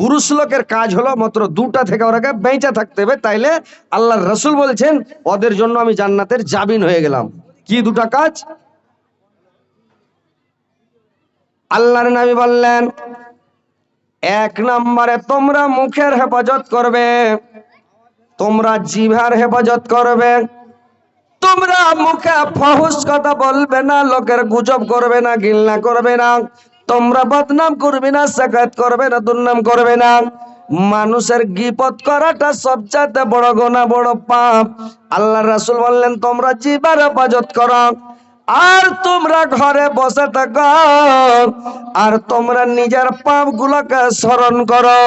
পুরুষ লোকের কাজ হলো মাত্র দুটা থেকে ওরাকে বেঁচে থাকতে হবে। তাইলে আল্লাহ রসুল বলছেন, ওদের জন্য আমি জান্নাতের জাবিন হয়ে গেলাম। কি দুটা কাজ? আল্লাহর নামি বললেন, এক নম্বরে তোমরা মুখের হেফাজত করবে, তোমরা জিভার হেফাজত করবে। তোমরা মুখে ফহুস কথা বলবে না, লোকের গুজব করবে না গিল্লা করবে না। তোমরা বদনাম করবে না, সাকাত করবে না, দুর্নাম করবে না। মানুষের গিপত করাটা সবচাইতে বড় গোনা বড় পাপ। আল্লাহ রাসুল বললেন, তোমরা জিবার হেফাজত করো। আর তোমরা ঘরে বসে থাকো। আর তোমরা নিজের পাপ গুলোকে স্মরণ করো।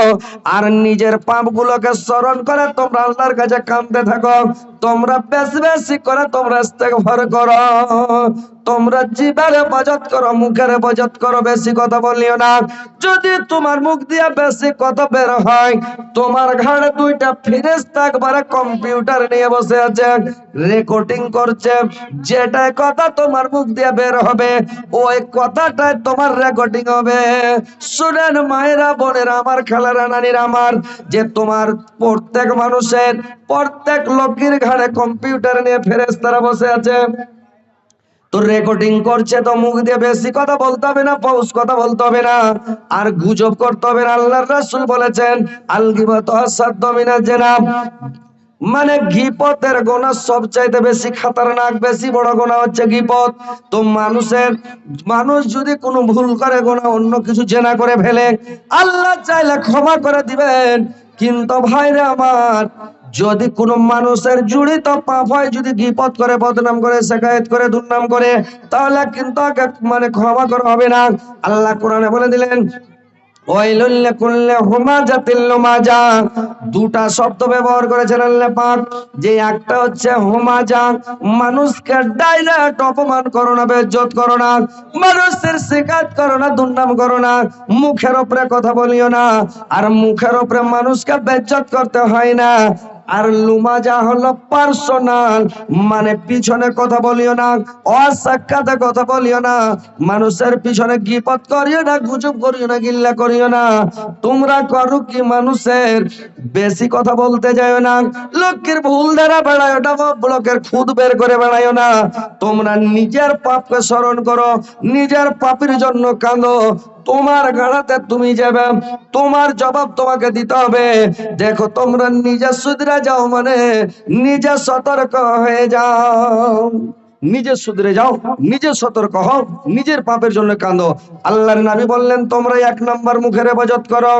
আর নিজের পাপ গুলোকে স্মরণ করে তোমরা আল্লাহর কাছে কামতে থাকো। তোমরা বেশি বেশি করে তোমরা ইস্তেগফার করো। তোমরা জিবারে বাজত করো, মুখের বাজত করো, বেশি কথা বলিও না। যদি তোমার মুখ দিয়ে বেশি কথা বের হয়, তোমার ঘাড়ে দুইটা ফিরেস্তা একবারে কম্পিউটার নিয়ে বসে আছে রেকর্ডিং করছে যেটা কথা তোমার মুখ দিয়ে বের হবে, ওই কথাটাই তোমার রেকর্ডিং হবে। শুনেন মায়েরা, বোনেরা, আমার খেলারা নানিরা আমার, যে তোমার প্রত্যেক মানুষের, প্রত্যেক লোকের ঘাড়ে কম্পিউটার নিয়ে ফেরেস্তারা বসে আছে। তো রেকর্ডিং করছে তো মুখ দিয়ে বেশি কথা বলতে হবে না, পৌষ কথা বলতে হবে না। আর গুজব করতে হবে না, আল্লাহর রাসূল বলেছেন, আলগিবাত জেনাব। মানে গিপতের গোনা সবচাইতে বেশি খাতারনাক, বেশি বড় গোনা হচ্ছে গিপত তো মানুষের, মানুষ যদি কোনো ভুল করে, গোনা অন্য কিছু জেনা করে ফেলে, আল্লাহ চাইলে ক্ষমা করে দিবেন। কিন্তু ভাইরে আমার যদি কোনো মানুষের জুড়িত পাপ হয়, যদি বিপদ করে, বদনাম করে শেখায়ত করে, দুর্নাম করে, তাহলে কিন্তু মানে ক্ষমা করা হবে না। আল্লাহ কোরআনে বলে দিলেন দুটা শব্দ ব্যবহার করেছেন আল্লাহ যে একটা হচ্ছে হুমাজা। মানুষকে ডাইরেক্ট অপমান করো না, বেজ্জত করো না। মানুষের শিকায়ত করো না, দুর্নাম করো না। মুখের উপরে কথা বলিও না। আর মুখের উপরে মানুষকে বেজ্জত করতে হয় না। আর লুমাজা হলো পার্সোনাল মানে পিছনে কথা বলিও না, অসাক্ষাতে কথা বলিও না, মানুষের পিছনে গিপত করিও না, গুজব করিও না, গিল্লা করিও না। তোমরা করো কি মানুষের? বেশি কথা বলতে যাও না লোকের ভুল দ্বারা বেড়ায় ওটা লোকের খুদ বের করে বেড়াইও না। তোমরা নিজের পাপকে স্মরণ করো, নিজের পাপের জন্য কাঁদো তোমার গাড়াতে তুমি যাবে, তোমার জবাব তোমাকে দিতে হবে। দেখো তোমরা নিজে সুদরে যাও মানে নিজে সতর্ক হয়ে যাও। নিজে সুদরে যাও, নিজে সতর্ক হও, নিজের পাপের জন্য কাঁদো। আল্লাহর নবী বললেন, তোমরা এক নম্বর মুখের হেফাজত করো।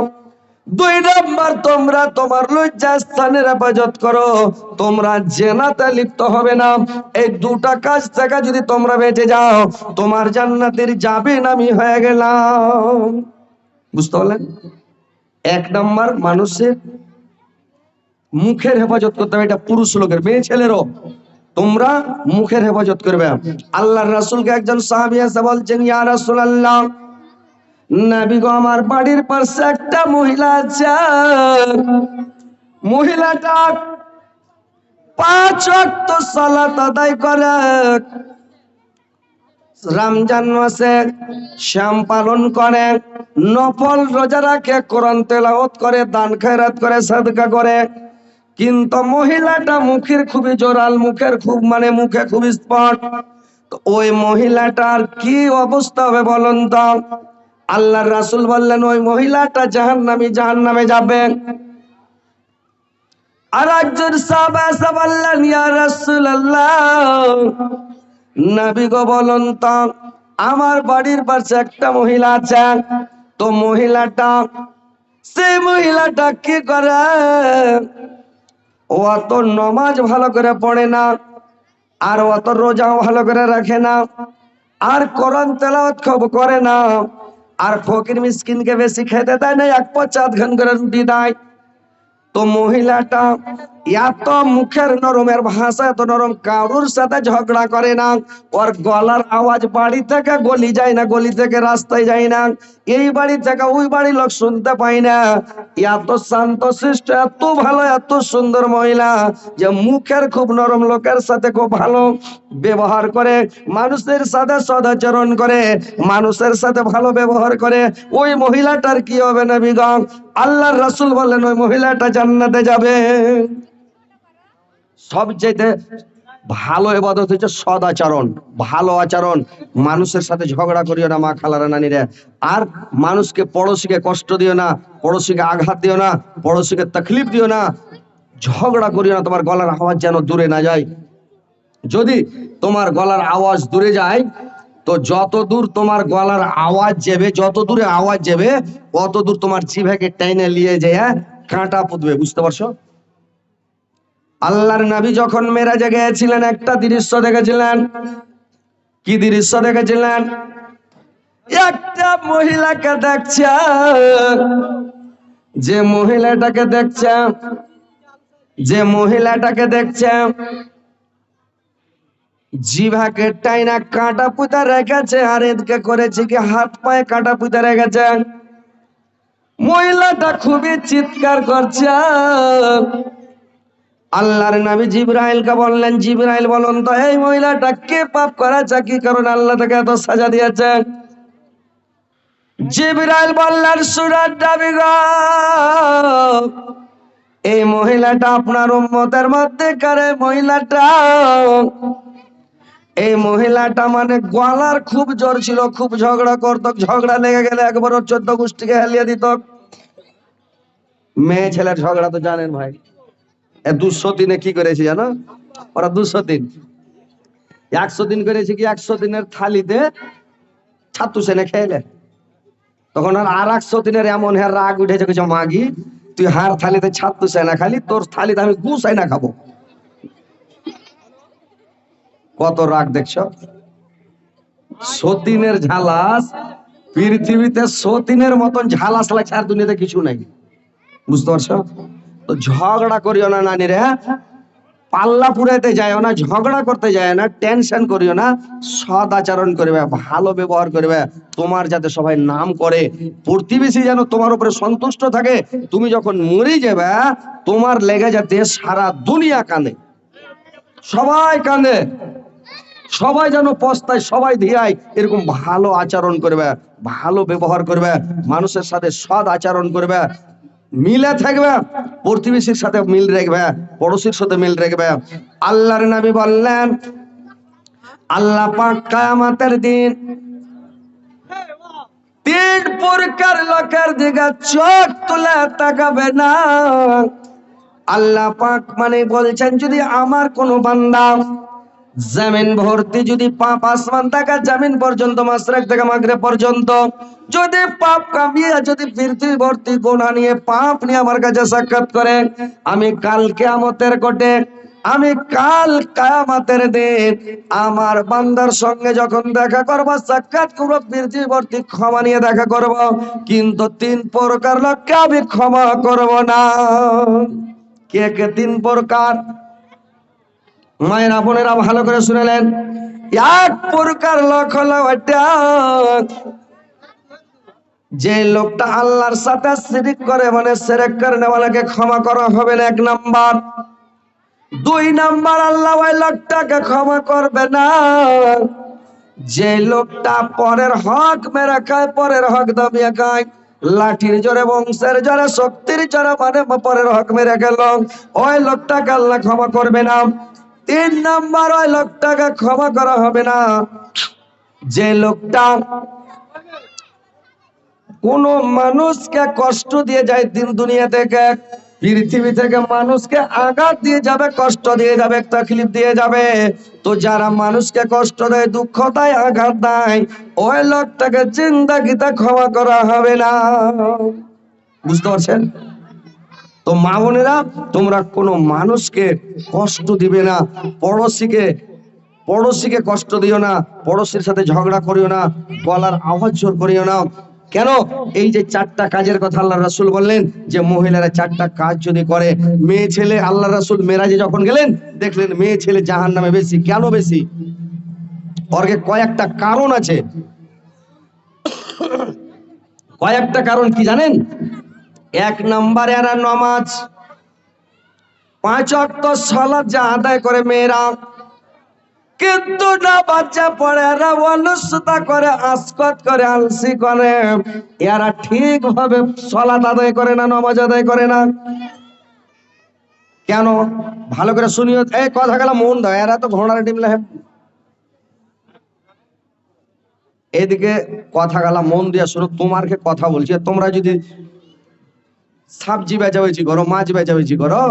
দুই নম্বর তোমরা তোমার লজ্জা স্থানের হেফাজত করো। তোমরা জেনাতে লিপ্ত হবে না। এই দুটা কাজ থেকে যদি তোমরা বেঁচে যাও, তোমার জান্নাতের যাবে আমি হয়ে গেলাম। বুঝতে পারলেন? এক নম্বর মানুষের মুখের হেফাজত করতে হবে। এটা পুরুষ লোকের, মেয়ে ছেলেরও। তোমরা মুখের হেফাজত করবে। আল্লাহর রাসুলকে একজন সাহাবী এসে বলছেন, ইয়া রাসূলুল্লাহ আমার বাড়ির পাশে একটা মহিলা আছে। মহিলাটা পাঁচ ওয়াক্ত সালাত আদায় করে। রমজান মাসে শ্যাম পালন করে, নফল রোজা রাখে, কোরআন তেলাওয়াত করে, দান খয়রাত করে, সাদকা করে। কিন্তু মহিলাটা মুখের খুবই জোরাল, মুখের খুব মানে মুখে খুব স্পট। ওই মহিলাটার কি অবস্থা হবে বলুন তো? আল্লাহর রাসুল বললেন, ওই মহিলাটা জাহান নামি জাহান নামে যাবে। আর একজন সাহাবা এসে বললেন, ইয়া গো বলুন তো, আমার বাড়ির পাশে একটা মহিলা আছে। তো মহিলাটা সেই মহিলাটা কি করে? ও অত নমাজ ভালো করে পড়ে না, আর অত রোজাও ভালো করে রাখে না, আর কোরআন তেলাওয়াত খুব করে না। আর ফকির মিসকিনকে বেশি খেতে দেয় না, এক পর চাঁদ খান করে রুটি দেয়। তো মহিলাটা এত মুখের নরমের ভাষা এত নরম কারুর সাথে ঝগড়া করে না ওর গলার আওয়াজ বাড়ি থেকে গলি যায় না গলি থেকে রাস্তায় যায় না এই বাড়ি থেকে ওই বাড়ি লোক শুনতে পায় না এত শান্ত শিষ্ট এত ভালো এত সুন্দর মহিলা যে মুখের খুব নরম লোকের সাথে খুব ভালো ব্যবহার করে মানুষের সাথে সদাচরণ করে মানুষের সাথে ভালো ব্যবহার করে ওই মহিলাটার কি হবে না বিগম আল্লাহর রাসূল বললেন ওই মহিলাটা জান্নাতে যাবে সবচেয়ে ভালো এবাদত হচ্ছে সদাচরণ ভালো আচরণ। মানুষের সাথে ঝগড়া করিও না মা খালারা নানিরা। আর মানুষকে পড়োশিকে কষ্ট দিও না, পড়োশিকে আঘাত দিও না, পড়োশিকে তকলিফ দিও না। ঝগড়া করিও না, তোমার গলার আওয়াজ যেন দূরে না যায়। যদি তোমার গলার আওয়াজ দূরে যায়, তো যত দূর তোমার গলার আওয়াজ যাবে যত দূরে আওয়াজ যাবে অত দূর তোমার জিভাকে টাইনে নিয়ে যায় কাঁটা পুতবে, বুঝতে পারছ? আল্লাহর নবী যখন মেরাজে গিয়েছিলেন, একটা দৃশ্য দেখেছিলেন? কি দৃশ্য দেখেছিলেন? একটা মহিলাকে দেখছে। যে মহিলাটাকে দেখছে, যে মহিলাটাকে দেখছে, জিভাকে টাইনা কাঁটা পুঁতা রেখেছে, আর এদিকে করেছে কি, হাত পায়ে কাঁটা পুঁতা রেখেছে। মহিলাটা খুবই চিৎকার করছে। আল্লাহর নবী জিব্রাইলকে বললেন, জিব্রাইল, বলুন তো, এই মহিলাটা কে পাপ করেছে? কি কারণে আল্লাহ তাকে এত সাজা দিয়েছে? জিব্রাইল বললেন, সুরার দাবি এই মহিলাটা আপনার উম্মতের মধ্যে কারে মহিলাটা। এই মহিলাটা মানে গলার খুব জ্বর ছিল, খুব ঝগড়া করতো, ঝগড়া লেগে গেলে একবার চোদ্দ গোষ্ঠীকে হেলিয়ে দিত। মেয়ে ছেলের ঝগড়া তো জানেন ভাই। দুশো দিনে কি করেছে জানো? ওরা দুশো দিন। একশো দিন করেছে কি? একশো দিনের থালিতে ছাত্র সেনে খেলে। তখন আর আর একশো দিনের এমন হ্যাঁ রাগ উঠেছে কিছু মাগি, তুই হার থালিতে ছাত্র সেনা খালি, তোর থালিতে আমি গুসাই না খাব। কত রাগ দেখছ? সতীনের ঝালাস, পৃথিবীতে সতীনের মতন ঝালাস লাগছে আর দুনিয়াতে কিছু নাই। বুঝতে পারছ? ঝগড়া করিও না নানি রে পাল্লা পুরাইতে যায় না, ঝগড়া করতে যায় না, টেনশন করিও না সদ আচরণ করবে, ভালো ব্যবহার করবে, তোমার যাতে সবাই নাম করে, প্রতিবেশী যেন তোমার উপরে সন্তুষ্ট থাকে, তুমি যখন মরে যাবে, তোমার লেগে যাতে সারা দুনিয়া কানে সবাই কান্দে সবাই যেন পস্তায় সবাই ধিয়ায় এরকম ভালো আচরণ করবে, ভালো ব্যবহার করবে, মানুষের সাথে সদ আচরণ করবে মিলে থাকবে, প্রতিবেশীর সাথে মিল রাখবে, পড়োশির সাথে মিল রাখবে। আল্লাহর নবী বললেন, আল্লাহ পাক কায়ামাতের দিন তিন প্রকার লোকের দিকে চোখ তুলে তাকাবে না। আল্লাহ পাক মানে বলছেন, যদি আমার কোনো বান্দা জামিন ভর্তি, যদি পাপ আসমান থাকা জামিন পর্যন্ত মাসরাক থেকে মাগরে পর্যন্ত, যদি পাপ কামিয়ে, যদি পৃথিবী ভর্তি গোনা নিয়ে, পাপ নিয়ে আমার কাছে সাক্ষাৎ করে, আমি কাল কেয়ামতের কোটে, আমি কাল কায়ামাতের দিন আমার বান্দার সঙ্গে যখন দেখা করব, সাক্ষাৎ করব ভর্তি ক্ষমা নিয়ে দেখা করব, কিন্তু তিন প্রকার লোককে আমি ক্ষমা করব না। কে কে তিন প্রকার? মায়েরা, বোনেরা ভালো করে শুনেলেন। এক প্রকার লোক হলো যে লোকটা আল্লাহর সাথে শিরিক করে মানে সেরেক করে নেওয়ালাকে ক্ষমা করা হবে না। এক নাম্বার। দুই নাম্বার, আল্লাহ ওই লোকটাকে ক্ষমা করবে না। যে লোকটা পরের হক মেরে খায়, পরের হক দাবিয়ে খায়, লাঠির জোরে, বংশের জোরে, শক্তির জোরে মানে পরের হক মেরে গেল ওই লোকটাকে আল্লাহ ক্ষমা করবে না। তিন নাম্বার ওই লোকটাকে ক্ষমা করা হবে না। যে লোকটা কোন মানুষকে কষ্ট দিয়ে যায় দিন দুনিয়া থেকে, পৃথিবী থেকে মানুষকে আঘাত দিয়ে যাবে, কষ্ট দিয়ে যাবে, তকলিফ দিয়ে যাবে। তো যারা মানুষকে কষ্ট দেয় দুঃখ দেয় আঘাত দেয়, ওই লোকটাকে জিন্দাগিতে ক্ষমা করা হবে না। বুঝতে পারছেন? তো মা বোনেরা, তোমরা কোনো মানুষকে কষ্ট দিবে না, পড়োশিকে পড়োশিকে কষ্ট দিও না, পড়োশির সাথে ঝগড়া করিও না, গলার আওয়াজ জোর করিও না। কেন? এই যে চারটা কাজের কথা আল্লাহ রাসূল বললেন, যে মহিলারা চারটা কাজ যদি করে, মেয়ে ছেলে, আল্লাহ রাসূল মেরাজে যখন গেলেন, দেখলেন মেয়ে ছেলে জাহান নামে বেশি। কেন বেশি? অর্গে কয়েকটা কারণ আছে। কয়েকটা কারণ কি জানেন? এক নাম্বার এরা নমাজ। পাঁচ অক্ট সালাদ যা আদায় করে মেয়েরা, কিন্তু না বাচ্চা পড়ে এরা অলসতা করে, আসকত করে, আলসি করে। এরা ঠিক ভাবে সলাত আদায় করে না, নমাজ আদায় করে না। কেন? ভালো করে শুনিও। এই কথা গেলা মন দাও এরা তো ঘোড়ার ডিমলে এদিকে কথা গালা মন দিয়া শুনো। তোমারকে কথা বলছি। তোমরা যদি সবজি বেচাবেছি করো মাছ বেচাবেছি করো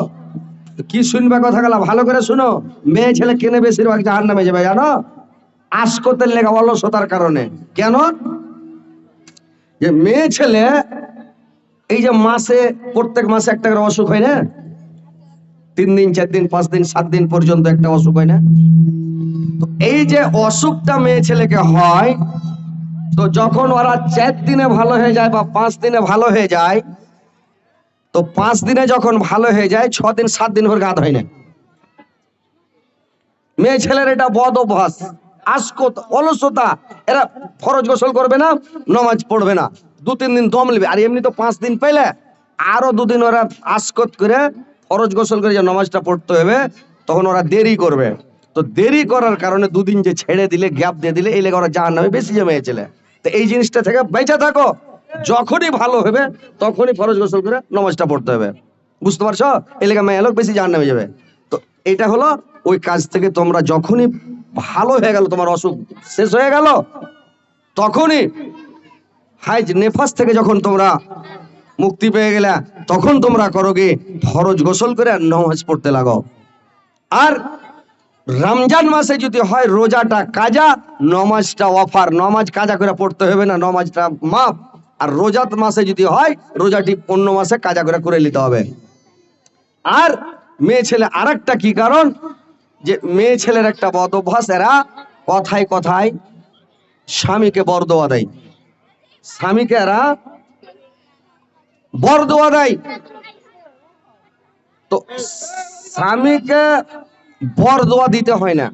কি শুনবে কথা গেলা? ভালো করে শুনো। মেয়ে ছেলে কেনে বেশিরভাগ জাহার নামে যাবে, জানো? আসকতের লেখা অলসতার কারণে। কেন? যে মেয়ে ছেলে, এই যে মাসে, প্রত্যেক মাসে একটা করে অসুখ হয় না? তিন দিন, চার দিন, পাঁচ দিন, সাত দিন পর্যন্ত একটা অসুখ হয় না? তো এই যে অসুখটা মেয়ে ছেলেকে হয়, তো যখন ওরা চার দিনে ভালো হয়ে যায় বা পাঁচ দিনে ভালো হয়ে যায় তো পাঁচ দিনে যখন ভালো হয়ে যায়, ছ দিন, সাত দিন ভর গাঁত হয় না। মেয়ে ছেলের এটা বদ অভ্যাস আসকত, অলসতা, এরা ফরজ গোসল করবে না, নমাজ পড়বে না। দু, তিন দিন দম নেবে। আর এমনি তো পাঁচ দিন পেলে, আরও দুদিন ওরা আসকত করে ফরজ গোসল করে যে নমাজটা পড়তে হবে, তখন ওরা দেরি করবে। তো দেরি করার কারণে দুদিন যে ছেড়ে দিলে, গ্যাপ দিয়ে দিলে, এই লেগে ওরা জাহান নামে বেশি জমে ছেলে তো এই জিনিসটা থেকে বেঁচে থাকো। যখনই ভালো হবে, তখনই ফরজ গোসল করে নমাজটা পড়তে হবে। বুঝতে পারছ? এই লেগে মেয়ে লোক বেশি জাহান যাবে। তো এটা হলো ওই কাজ থেকে তোমরা যখনই ভালো হয়ে গেল, তোমার অসুখ শেষ হয়ে গেল, তখনই হাইজ নেফাস থেকে যখন তোমরা মুক্তি পেয়ে গেলে, তখন তোমরা করো কি? ফরজ গোসল করে নামাজ পড়তে লাগো। আর রমজান মাসে যদি হয় রোজাটা কাজা, নমাজটা অফার। নমাজ কাজা করে পড়তে হবে না, নমাজটা মাপ আর রোজাত মাসে যদি হয়, রোজাটি অন্য মাসে কাজা করে করে নিতে হবে। আর মেয়ে ছেলে আরেকটা কি কারণ? যে মেয়ে ছেলের একটা বদ অভ্যাস, এরা কথায় কথায় স্বামীকে বরদোয়া দেয়। স্বামীকে এরা বরদোয়া দেয়। তো স্বামীকে বরদোয়া দিতে হয় না।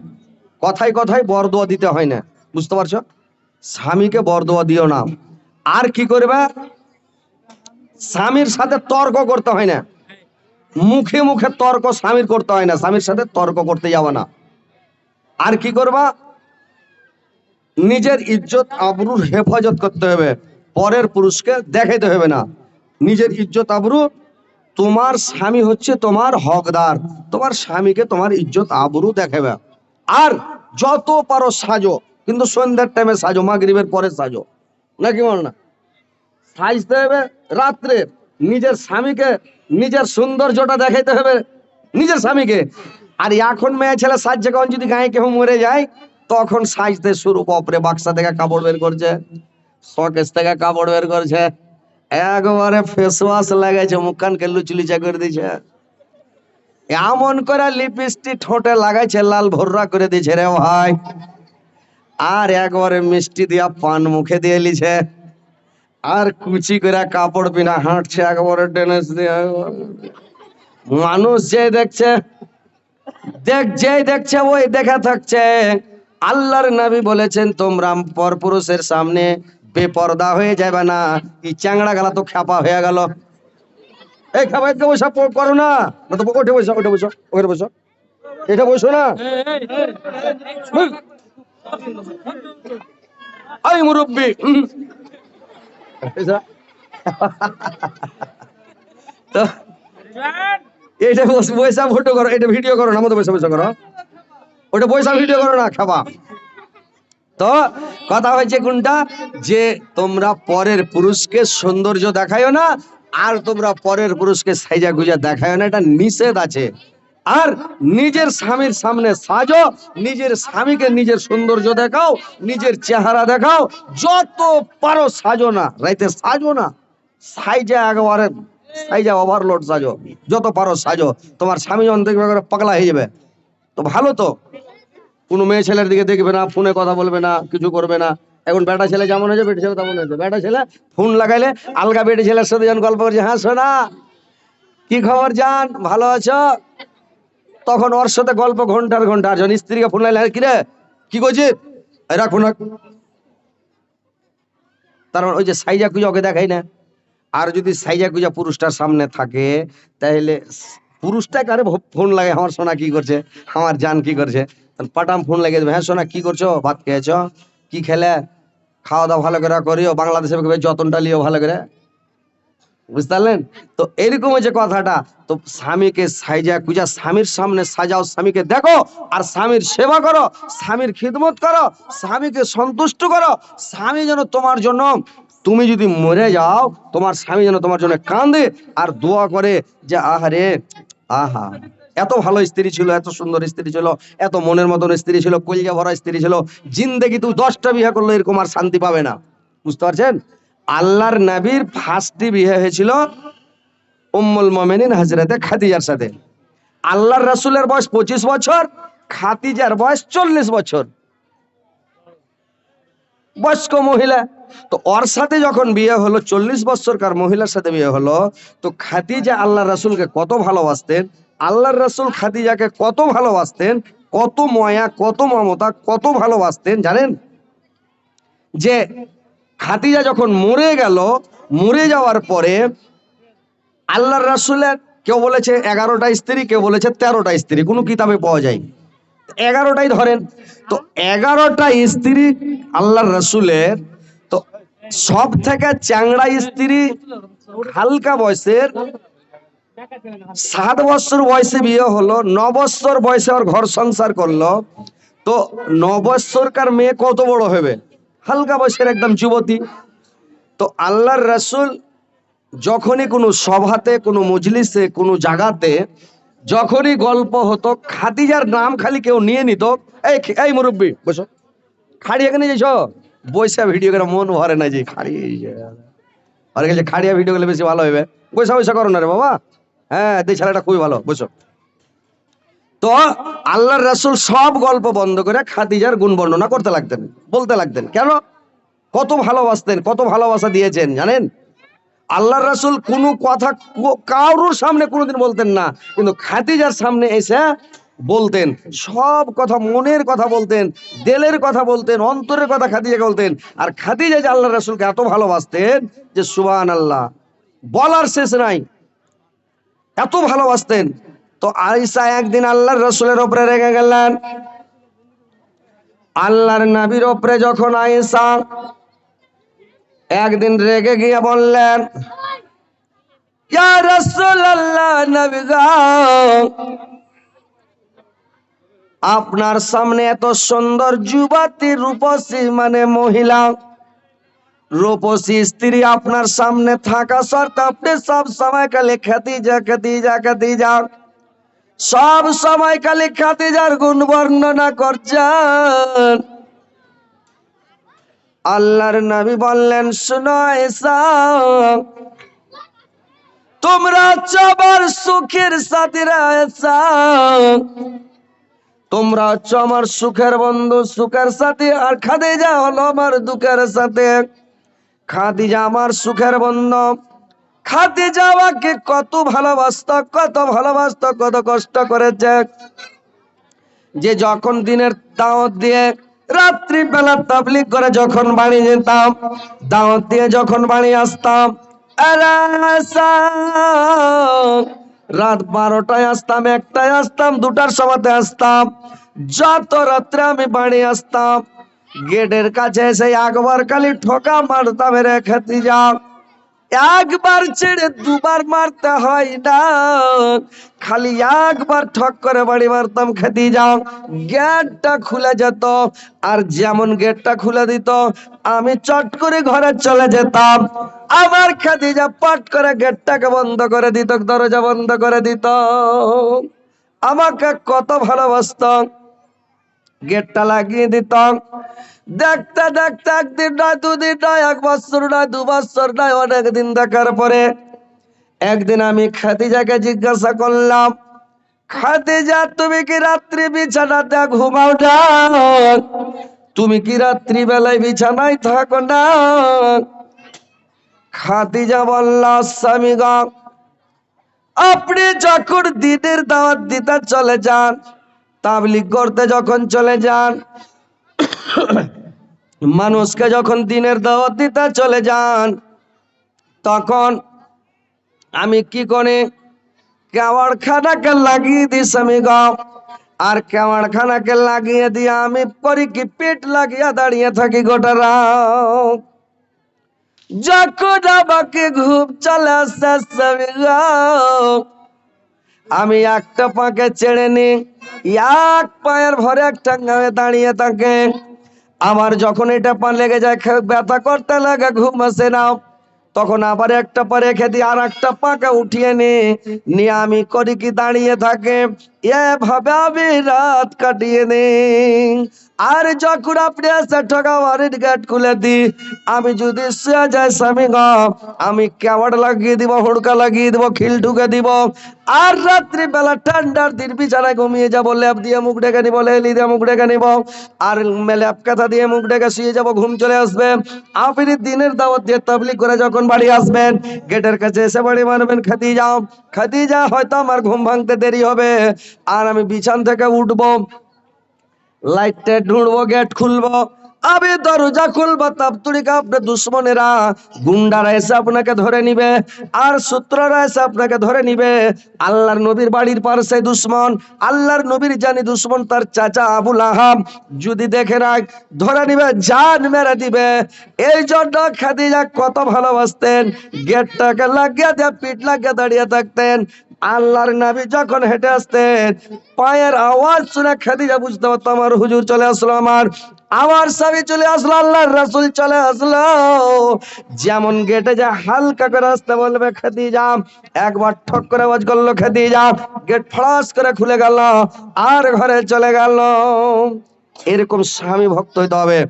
কথায় কথায় বরদোয়া দিতে হয় না। বুঝতে পারছ? স্বামীকে বরদোয়া দিও না। আর কি করবে? স্বামীর সাথে তর্ক করতে হয় না। মুখে মুখে তর্ক স্বামীর করতে হয় না, স্বামীর সাথে তর্ক করতে যাবে না। আর কি করবা? নিজের ইজ্জত আবরুর হেফাজত করতে হবে। পরের পুরুষকে দেখাইতে হবে না। নিজের ইজ্জত আবরু, তোমার স্বামী হচ্ছে তোমার হকদার। তোমার স্বামীকে তোমার ইজ্জত আবরু দেখাবে আর যত পারো সাজো, কিন্তু সন্ধ্যার টাইমে সাজো, মাগরিবের পরে সাজো। নাকি না? সাজতে হবে রাত্রে। নিজের স্বামীকে, নিজের সৌন্দর্যটা দেখাইতে হবে নিজের স্বামীকে। আর এখন মেয়ে ছেলে সাজছে, কখন যদি গায়ে কেউ মরে যায়, তখন সাজতে শুরু কপরে। বাক্সা থেকে কাপড় বের করছে, শকেস থেকে কাপড় বের করছে, একবারে ফেস ওয়াশ লাগাইছে, মুখখানকে লুচলিচা করে দিয়েছে এমন করে লিপস্টিক ঠোঁটে লাগাইছে, লাল ভর্রা করে দিয়েছে রে ভাই। আর একবারে মিষ্টি দিয়া পান মুখে দিয়ে লিছে আর কুচি করে কাপড় পিনা হাঁটছে একবারে টেনেস দিয়ে মানুষ যে দেখছে দেখ যেই দেখছে ওই দেখা থাকছে আল্লাহর নবী বলেছেন তোমরা পরপুরুষের সামনে বেপর্দা হয়ে যাবে না এই চ্যাংড়া গেলা তো খ্যাপা হয়ে গেল এই খাবা একটু বসা করো না ওঠে বসো ওঠে বসো ওখানে বসো এটা বসো না আই মুরব্বী এটা পয়সা ফটো করো এটা ভিডিও করো না মতো পয়সা পয়সা করো। ওটা পয়সা ভিডিও করো না, খাবা। তো, কথা হয়েছে কোনটা? যে তোমরা পরের পুরুষকে সৌন্দর্য দেখায়ও না, আর তোমরা পরের পুরুষকে সাইজা গুজা দেখায়ও না, এটা নিষেধ আছে। আর নিজের স্বামীর সামনে সাজো, নিজের স্বামীকে নিজের সৌন্দর্য দেখাও, নিজের চেহারা দেখাও, যত পারো সাজো না, রাইতে সাজো না, সাইজা একবারে, সাইজা ওভারলোড সাজো, যত পারো সাজো, তোমার স্বামী যখন দেখবে পাগলা হয়ে যাবে, তো ভালো তো, কোনো মেয়ে ছেলের দিকে দেখবে না, ফোনে কথা বলবে না, কিছু করবে না, এখন বেটা ছেলে যেমন হয়েছে, বেটা ছেলে তেমন হয়েছে, বেটা ছেলে ফোন লাগাইলে আলগা বেটা ছেলের সাথে যখন গল্প করছে হ্যাঁ শোনা কি খবর জান, ভালো আছো? তখন ওর সাথে গল্প ঘণ্টার ঘণ্টা। আর যখন স্ত্রীকে ফোন লাগাইলে কিরে? কি করছিস? রাখ রাখ। তার ওই যে সাইজা কুজা ওকে দেখাই না। আর যদি সাইজা কুজা পুরুষটার সামনে থাকে, তাহলে পুরুষটা কারে ফোন লাগে? আমার সোনা কি করছে? আমার জান কি করছে? পাটাম ফোন দেবে। হ্যাঁ সোনা, কি করছ? ভাত খেয়েছো? কি খেলে? খাওয়া দাওয়া ভালো করে করিও? বাংলাদেশে যতনটা লিও ভালো করে। বুঝতে পারলেন তো এরকম যে কথাটা, তো স্বামীকে সাইজা কুজা স্বামীর সামনে সাজাও, স্বামীকে দেখো আর স্বামীর সেবা করো, স্বামীর খিদমত করো, স্বামীকে সন্তুষ্ট করো, স্বামী যেন তোমার জন্য, তুমি যদি মরে যাও, তোমার স্বামী যেন তোমার জন্য কাঁদে আর দোয়া করে যে, আহারে, আহা, এত ভালো স্ত্রী ছিল, এত সুন্দর স্ত্রী ছিল, এত মনের মতন স্ত্রী ছিল, কলিজা ভরা স্ত্রী ছিল, জিন্দেগি তুই দশটা বিয়ে করল এরকম আর শান্তি পাবে না। বুঝতে পারছেন? আল্লাহর নবীর ফার্স্টটি বিয়ে হয়েছিল উম্মুল মোমেনিন হাজরাতে খাদিজার সাথে। আল্লাহর রাসূলের বয়স পঁচিশ বছর, খাদিজার বয়স চল্লিশ বছর। বয়স্ক মহিলা, তো ওর সাথে যখন বিয়ে হলো, চল্লিশ বছরকার মহিলার সাথে বিয়ে হলো, তো খাদিজা আল্লাহ রাসূলকে কত ভালোবাসতেন? আল্লাহর রাসুল খাদিজাকে কত ভালোবাসতেন? কত ময়া, কত মমতা, কত ভালোবাসতেন, জানেন? যে খাদিজা যখন মরে গেল, মরে যাওয়ার পরে আল্লাহর রাসূলের কেউ বলেছে এগারোটা স্ত্রী, কেউ বলেছে তেরোটা স্ত্রী, কোনো কিতাবে পাওয়া যায় এগারোটাই ধরেন। তো এগারোটা স্ত্রী আল্লাহর রসুলের, তো সব থেকে চ্যাংড়া স্ত্রী হালকা বয়সের, সাত বছর বয়সে বিয়ে হলো, ন বছর বয়সে ওর ঘর সংসার করল। তো ন বছরকার মেয়ে কত বড় হবে? হালকা বয়সের একদম যুবতী। তো আল্লাহর রসুল যখনই কোনো সভাতে, কোনো মজলিসে, কোনো জায়গাতে যখনই গল্প হতো, খাদিজার নাম খালি কেউ নিয়ে নিত, এই এই মুরব্বী, বসো। খাড়ি এখানে যাইছ বৈশা ভিডিও করে মন ভরে না যে খাড়ি আর খাড়িয়া ভিডিও গেলে বেশি ভালো হবে বৈশা বৈশা করো না রে বাবা। হ্যাঁ এই ছেলেটা খুবই ভালো, বসো। তো আল্লাহর রাসুল সব গল্প বন্ধ করে খাদিজার গুণ বর্ণনা করতে লাগতেন, বলতে লাগতেন। কেন? কত ভালোবাসতেন, কত ভালোবাসা দিয়েছেন, জানেন? আল্লাহর রাসুল কোনো কথা কারোর সামনে কোনোদিন বলতেন না, কিন্তু খাদিজার সামনে এসে বলতেন, সব কথা মনের কথা বলতেন, দেলের কথা বলতেন, অন্তরের কথা খাদিজাকে বলতেন। আর খাদিজা যে আল্লাহ রাসুলকে এত ভালোবাসতেন যে সুবান আল্লাহ বলার শেষ নাই। এত ভালোবাসতেন তো আয়েশা একদিন আল্লাহর রসুলের ওপরে রেগে গেলেন। আল্লাহর নবীর ওপরে যখন আয়েশা একদিন রেগে গিয়ে বললেন আপনার সামনে এত সুন্দর যুবতী রূপসী মানে মহিলা, রূপসী স্ত্রী আপনার সামনে থাকা সত্ত্বেও আপনি সব সময় খালি খাতিজা খাতিজা খাতিজা সব সময় খালি খাতিজার গুণ বর্ণনা করছেন। আল্লাহর নবী বললেন, শুনো এসা তোমরা চবার সুখের এসা তোমরা হচ্ছ আমার সুখের বন্ধু, সুখের সাথে, আর খাদিজা হলো আমার দুঃখের সাথে। খাদিজা আমার সুখের বন্ধু। খাদিজা আমাকে কত ভালোবাসত কত ভালোবাসত, কত কষ্ট করেছে। যে যখন দিনের দাওয়াত দিয়ে রাত্রি বেলা তাবলিগ করে যখন বাড়ি যেতাম, দাওয়াত দিয়ে যখন বাড়ি আসতাম রাত বারোটায় আসতাম, একটায় আসতাম, দুটার সময়তে আসতাম। যত রাত্রে আমি বাড়ি আসতাম, গেটের কাছে এসে একবার খালি ঠোকা মারতাম রে খেতে যাও একবার ছেড়ে দুবার মারতে হয় না। খালি একবার ঠক করে বাড়ি মারতাম, খেতে যাও। গেটটা খুলে যেত, আর যেমন গেটটা খুলে দিত, আমি চট করে ঘরে চলে যেতাম। আমার খাদিজা পট করে গেটটাকে বন্ধ করে দিত, দরজা বন্ধ করে দিত। আমাকে কত ভালোবাসত, গেটটা লাগিয়ে দিতাম দেখতে দেখতে, একদিন নয়, দুদিন নয়, এক বছর নয়, দু বছর নয়, অনেক দিন দেখার পরে একদিন আমি খাদিজাকে জিজ্ঞাসা করলাম, খাদিজা, তুমি কি রাত্রি বিছানাতে ঘুমাও না? তুমি কি রাত্রি বেলায় বিছানায় থাকো না? খাদিজা বলল, স্বামী আপনি যখন দিনের দাওয়াত দিতে চলে যান, তাবলিগ করতে যখন চলে যান মানুষকে যখন দিনের দাওয়াত দিতে চলে যান তখন আমি কি করে? কেওয়ার খানাকে লাগিয়ে দিই স্বামী গাও আর কেওয়ার খানাকে লাগিয়ে দিয়ে আমি করি কি পেট লাগিয়ে দাঁড়িয়ে থাকি গোটা রাত। যখন আমাকে ঘুম চলে স্বামী গো, আমি একটা পাকে ছেড়ে নি এক পায়ের ভরে একটা গায়ে দাঁড়িয়ে থাকে। আমার যখন এটা পা লেগে যায় ব্যথা করতে লাগে, ঘুম আসে না। তখন আবার একটা পা রেখে আর একটা পাকা উঠিয়ে নিয়ে আমি করি কি দাঁড়িয়ে থাকে। এভাবে আমি রাত কাটিয়ে নি আর যখন আপনি এসে ঠকা বাড়ির গেট খুলে দি আমি যদি শুয়ে যাই স্বামী আমি কেওয়াড লাগিয়ে দিব, হুড়কা লাগিয়ে দিব, খিল ঢুকে দিব। আর রাত্রি বেলা ঠান্ডার দিন বিছানায় ঘুমিয়ে যাব ল্যাপ দিয়ে মুখ ডেকে নিব, লেলি দিয়ে মুখ ডেকে নিব। আর ল্যাপ কাঁথা দিয়ে মুখ ডেকে শুয়ে যাব, ঘুম চলে আসবে। আপনি দিনের দাওয়াত দিয়ে তাবলিগ করে যখন বাড়ি আসবেন, গেটের কাছে এসে বাড়ি মারবেন খাতি যাও খাতি যা হয়তো আমার ঘুম ভাঙতে দেরি হবে। আর আমি বিছান থেকে উঠবো লাইটটা ঢুঁড়বো গেট খুলবো। আমি দরজা খুলবো তাপতুড়িকা আপনার দুশ্মনেরা, গুন্ডারা এসে আপনাকে ধরে নিবে, আর সূত্ররা এসে আপনাকে ধরে নিবে। আল্লাহর নবীর বাড়ির পাশে দুশ্মন, আল্লাহর নবীর জানি দুশ্মন তার চাচা আবুল আহাব। যদি দেখে রাখ ধরে নিবে, জান মেরে দিবে। এই জন্য খাদিজা কত ভালোবাসতেন গেটটাকে লাগিয়ে দিয়ে পিঠ লাগিয়ে দাঁড়িয়ে থাকতেন। আল্লাহর নাবি যখন হেঁটে আসতেন, পায়ের আওয়াজ শুনে খাদিজা বুঝতে পারতো, আমার হুজুর চলে আসলো আমার আমার স্বামী চলে আসলো, আল্লাহর রাসূল চলে আসলো। যেমন গেটে যা হালকা করে আসতে বলবে খাদিজা, একবার ঠক করে আওয়াজ করল খাদিজা, গেট ফড়াস করে খুলে গেল, আর ঘরে চলে গেল। এরকম স্বামী ভক্ত হইতে হবে।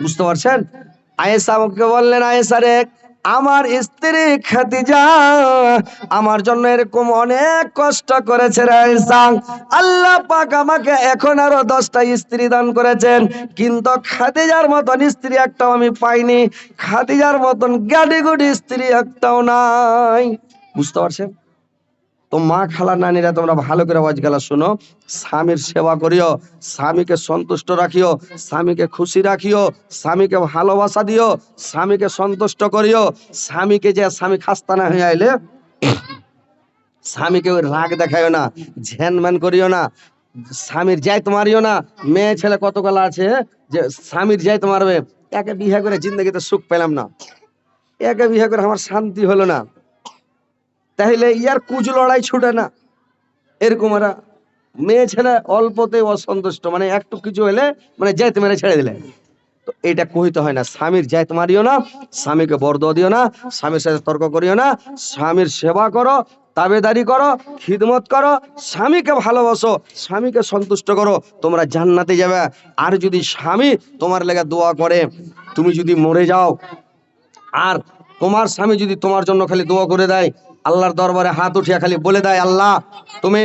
বুঝতে পারছেন? আয়েশা আমাকে বললেন, আয়েশা রে আমার স্ত্রী খাদিজা আমার জন্য এরকম অনেক কষ্ট করেছে আল্লাহ পাক আমাকে এখন আরও দশটা স্ত্রী দান করেছেন, কিন্তু খাদিজার মতন স্ত্রী একটাও আমি পাইনি। খাদিজার মতন গাড়ি গুডি স্ত্রী একটাও নাই। বুঝতে পারছেন? তো মা খালা নানিরা তোমরা ভালো করে আওয়াজ গেলা শোনো। স্বামীর সেবা করিও, স্বামীকে সন্তুষ্ট রাখিও, স্বামীকে খুশি রাখিও, স্বামীকে ভালোবাসা দিও, স্বামীকে সন্তুষ্ট করিও। স্বামীকে যে স্বামী খাস্তানা হয়ে আইলে, স্বামীকে রাগ দেখাইও না ঝ্যান ম্যান করিও না, স্বামীর যাই মারিও না। মেয়ে ছেলে কত কলা আছে যে স্বামীর যাই মারবে, একে বিয়ে করে জিন্দগিতে সুখ পেলাম না। একে বিয়ে করে আমার শান্তি হলো না। তাহলে ইয়ার কুচ লড়াই ছুটে না। এরকম এরা মেয়ে ছেলে অল্পতে অসন্তুষ্ট মানে একটু কিছু হলে মানে যাইতে মেরে ছেড়ে দিলে। তো এটা কহিতে হয় না। স্বামীর যাইতে মারিও না, স্বামীকে বরদ দিও না, স্বামীর সাথে তর্ক করিও না, স্বামীর সেবা করো, তাবেদারি করো, খিদমত করো, স্বামীকে ভালোবাসো, স্বামীকে সন্তুষ্ট করো, তোমরা জান্নাতে যাবে। আর যদি স্বামী তোমার লেগে দোয়া করে, তুমি যদি মরে যাও, আর তোমার স্বামী যদি তোমার জন্য খালি দোয়া করে দেয় আল্লাহর দরবারে হাত উঠিয়া খালি বলে দেয়, আল্লাহ, তুমি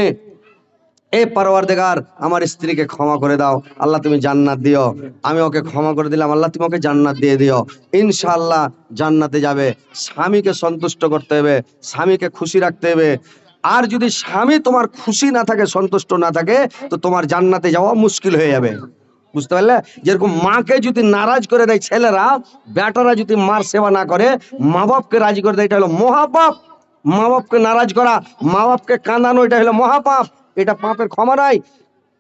এ পারওয়ার দেগার আমার স্ত্রীকে ক্ষমা করে দাও। আল্লাহ, তুমি জান্নাত দিও। আমি ওকে ক্ষমা করে দিলাম। আল্লাহ, তুমি ওকে জান্নাত দিয়ে দিও। ইনশাআল্লাহ জান্নাতে যাবে। স্বামীকে সন্তুষ্ট করতে হবে, স্বামীকে খুশি রাখতে হবে। আর যদি স্বামী তোমার খুশি না থাকে, সন্তুষ্ট না থাকে, তো তোমার জান্নাতে যাওয়া মুশকিল হয়ে যাবে। বুঝতে পারলে? যেরকম মাকে যদি নারাজ করে দেয় ছেলেরা, বেটারা যদি মার সেবা না করে মা বাপকে রাজি করে দেয়, এটা হলো মহাপাপ। মা বাপকে নারাজ করা মা বাপকে কাঁদানো, এটা হলো মহাপাপ। এটা পাপের ক্ষমা নাই।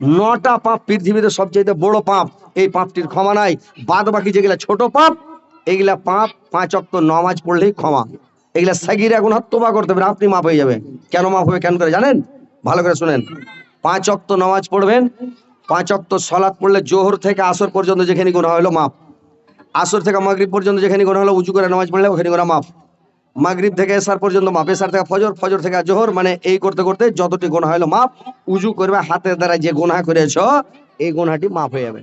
নটা পাপ পৃথিবীতে সবচেয়ে বড় পাপ, এই পাপটির ক্ষমা নাই। বাদ বাকি যেগুলা ছোট পাপ, এগুলা পাপ পাঁচ অক্ত নমাজ পড়লেই ক্ষমা। এগুলা সাগির এখন হত্যবা করতে হবে, আপনি মাপ হয়ে যাবে কেন মাপ হবে, কেন করে জানেন? ভালো করে শুনেন। পাঁচ অক্ত নামাজ পড়বেন, পাঁচ অক্ত সলাৎ পড়লে জোহর থেকে আসর পর্যন্ত যেখানে গোনা হলো মাপ আসর থেকে মাগরিব পর্যন্ত যেখানে গোনা হলো উঁচু করে নামাজ পড়লে ওখানে গোনা মাপ মাগরিব থেকে এসার পর্যন্ত, মাপ এসার থেকে ফজর ফজর থেকে জোহর মানে এই করতে করতে যতটি গোনা হলো মাপ উজু করবে, হাতের দ্বারা যে গোনা করেছ, এই গোনাটি মাপ হয়ে যাবে।